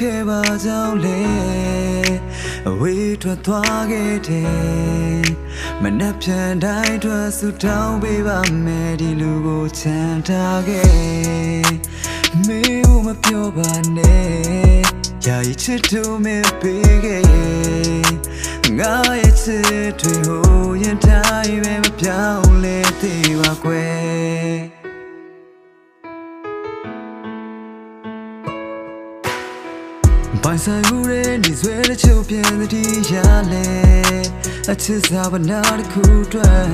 ခဲ့ပါကြောင်းလေအဝေးထွက်သွားခဲ့တယ်မနှက်ပြန်တိုင်းထွက်ဆူတောင်းပေးပါမယ်ဒီလူကိုချမ်းသာခဲ့မေးမပြောပါနဲ့ယာယီချစ်သူမပေးခဲ့ငါရဲ့ချစ်တွေဟိုရင်တိုင်းပဲမပြောင်းလဲသေးပါကွယ် ပိုင်ဆိုင်မှုရဲ့နေဆွဲတဲ့ချုပ်ပြန်သတိရလဲအချစ်စာပနာတစ်ခုတွင်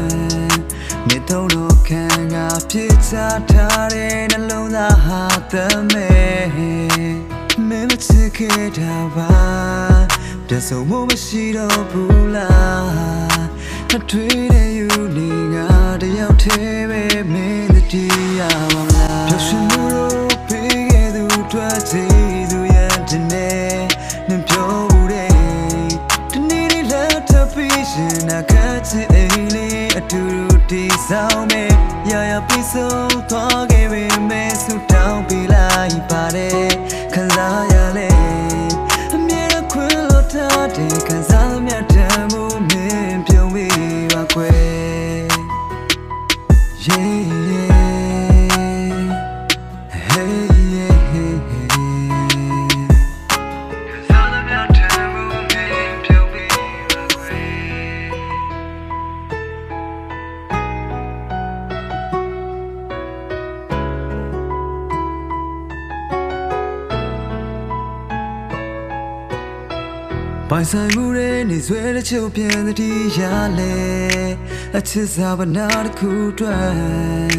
နေတော့တော့ခံကဖြစ်ချထားတဲ့နှလုံးသားဟာသမဲမင်းမချစ်ခဲ့တာပါတဆုံမမရှိတော့ဘူးလားအထွေးတဲ့ယူနေငါတယောက်တည်းပဲမင်းသတိရပါမလား တူတူတည်ဆောင်မယ်ရရပြီးဆုံးသွားခဲ့ပေမဲ့ဆူတောင်းပေးလိုက်ပါတယ်ခံစားရလဲအမြဲတမ်းခွင့်လို့ထားတယ်ခံစားသမျှတမ်းမှုမင်းပြုံးပြီးပါကွယ် Yeah, yeah. ပိုင်ဆိုင်မှုရဲ့နေဆွဲတဲ့ချုပ်ပြန်သတိရလဲအချစ်စာပနာတစ်ခုတွင်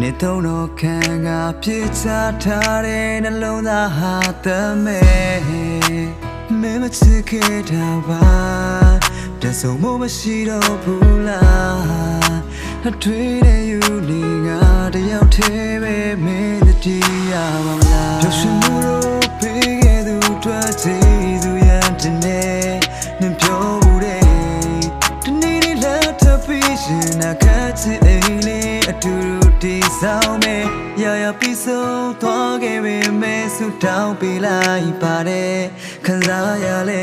နေတော့တော့ခံကပြစ်ချထားတဲ့နှလုံးသားဟာသမဲမင်းမချစ်ခဲ့တာပါတဆုံမမရှိတော့ဘူးလားအထွေးတဲ့ယူနေငါတယောက်တည်းပဲမင်းသတိရပါမလားပျော်ရွှင်မှုတော့ပေးခဲ့သူတွေ့ချင် တူတူတည်ဆောင်မယ်ရရပြီးဆုံးသွားခဲ့ပေမဲ့ဆူတောင်းပေးလိုက်ပါတယ်ခံစားရလဲ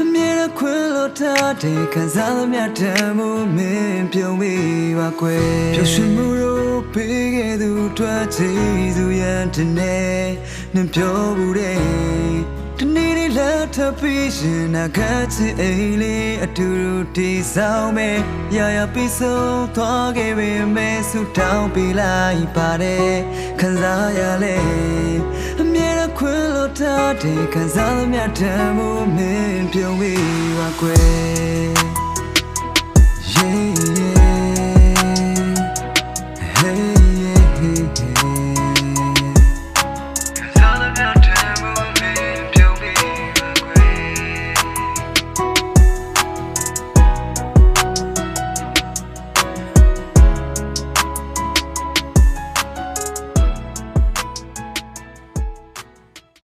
အမြဲတမ်းခွင့်လို့ထားတယ်ခံစားသမျှတမ်းမှုမင်းပြုံးပြီးပါကွယ်ပျော်ရွှင်မှုတော့ပေးခဲ့သူတွေ့ချင်သူရတဲ့နဲ့နှံပြောဘူးတဲ့ဒီနေ့လေးလက် ထပ်ပြီးရှင်နာကချစ်အိမ်လေးအတူတူတည်ဆောင်မယ်ရရပြီးဆုံးသွားခဲ့ပေမဲ့ဆူတောင်းပေးလိုက်ပါတယ်ခံစားရလဲအမြဲတမ်းခွင့်လို့ထားတယ်ခံစားသမျှတမ်းမှုမင်းပြုံးပြီးပါကွယ်